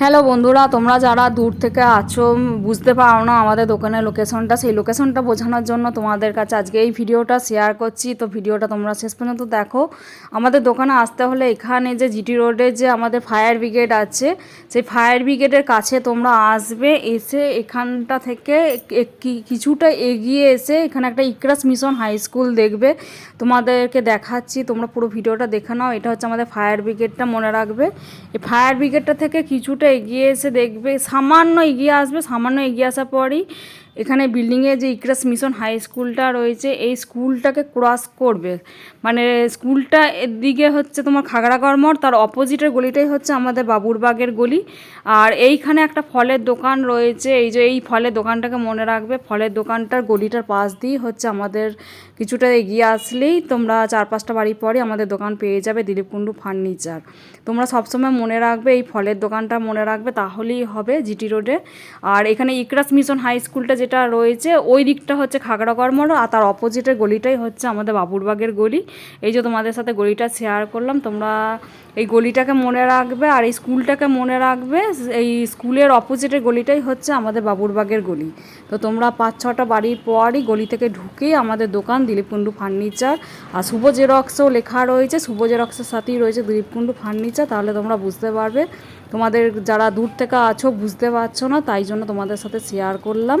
Hello বন্ধুরা, তোমরা যারা দূর থেকে আছো বুঝতে পারো না আমাদের দোকানের লোকেশনটা সেই লোকেশনটা বোঝানোর জন্য তোমাদের কাছে আজকে এই ভিডিওটা শেয়ার করছি। তো ভিডিওটা তোমরা শেষ পর্যন্ত দেখো। আমাদের দোকানে আসতে হলে এখানে যে জিটি রোডে যে আমাদের ফায়ার ব্রিগেড আছে, সেই ফায়ার ব্রিগেডের কাছে তোমরা আসবে। এসে এখানটা থেকে কিছুটা এগিয়ে এসে এখানে একটা ইকরাস মিশন হাই স্কুল দেখবে। তোমাদেরকে দেখাচ্ছি, তোমরা পুরো ভিডিওটা দেখে নাও। এটা হচ্ছে আমাদের ফায়ার ব্রিগেডটা মনে রাখবে। এই ফায়ার ব্রিগেডটা থেকে কিছুটা এগিয়ে এসে দেখবে সামান্য এগিয়ে আসবে সামান্য এগিয়ে আসার পরই এখানে বিল্ডিংয়ে যে ইকরাস মিশন হাই স্কুলটা রয়েছে, এই স্কুলটাকে ক্রস করবে। মানে স্কুলটা এদিকে হচ্ছে তোমার খাগড়াগড় মোড় তার অপোজিটের গলিটাই হচ্ছে আমাদের বাবুরবাগের গলি। আর এইখানে একটা ফলের দোকান রয়েছে, এই যে এই ফলের দোকানটাকে মনে রাখবে, ফলের দোকানটার গলিটার পাশ দিয়েই হচ্ছে আমাদের কিছুটা এগিয়ে আসলেই তোমরা চার পাঁচটা বাড়ি পরে আমাদের দোকান পেয়ে যাবে দিলীপ কুণ্ডু ফার্নিচার। তোমরা সবসময় মনে রাখবে, এই ফলের দোকানটা মনে রাখবে, তাহলেই হবে জিটি রোডে। আর এখানে ইকরাস মিশন হাই স্কুলটা যেটা রয়েছে, ওই দিকটা হচ্ছে খাগড়াগড় মোড় আর তার অপোজিটের গলিটাই হচ্ছে আমাদের বাবুরবাগের গলি। এই যে তোমাদের সাথে গলিটা শেয়ার করলাম, তোমরা এই গলিটাকে মনে রাখবে আর এই স্কুলটাকে মনে রাখবে, এই স্কুলের অপোজিটের গলিটাই হচ্ছে আমাদের বাবুরবাগের গলি। তো তোমরা পাঁচ, ছটা বাড়ির পরই গলি থেকে ঢুকেই আমাদের দোকান দিলীপ কুণ্ডু ফার্নিচার আর শুভ জেরক্সও লেখা রয়েছে, শুভ জেরক্সের সাথেই রয়েছে দিলীপ কুণ্ডু ফার্নিচার তাহলে তোমরা বুঝতে পারবে। তোমাদের যারা দূর থেকে আছো বুঝতে পারছ না, তাই জন্য তোমাদের সাথে শেয়ার করলাম।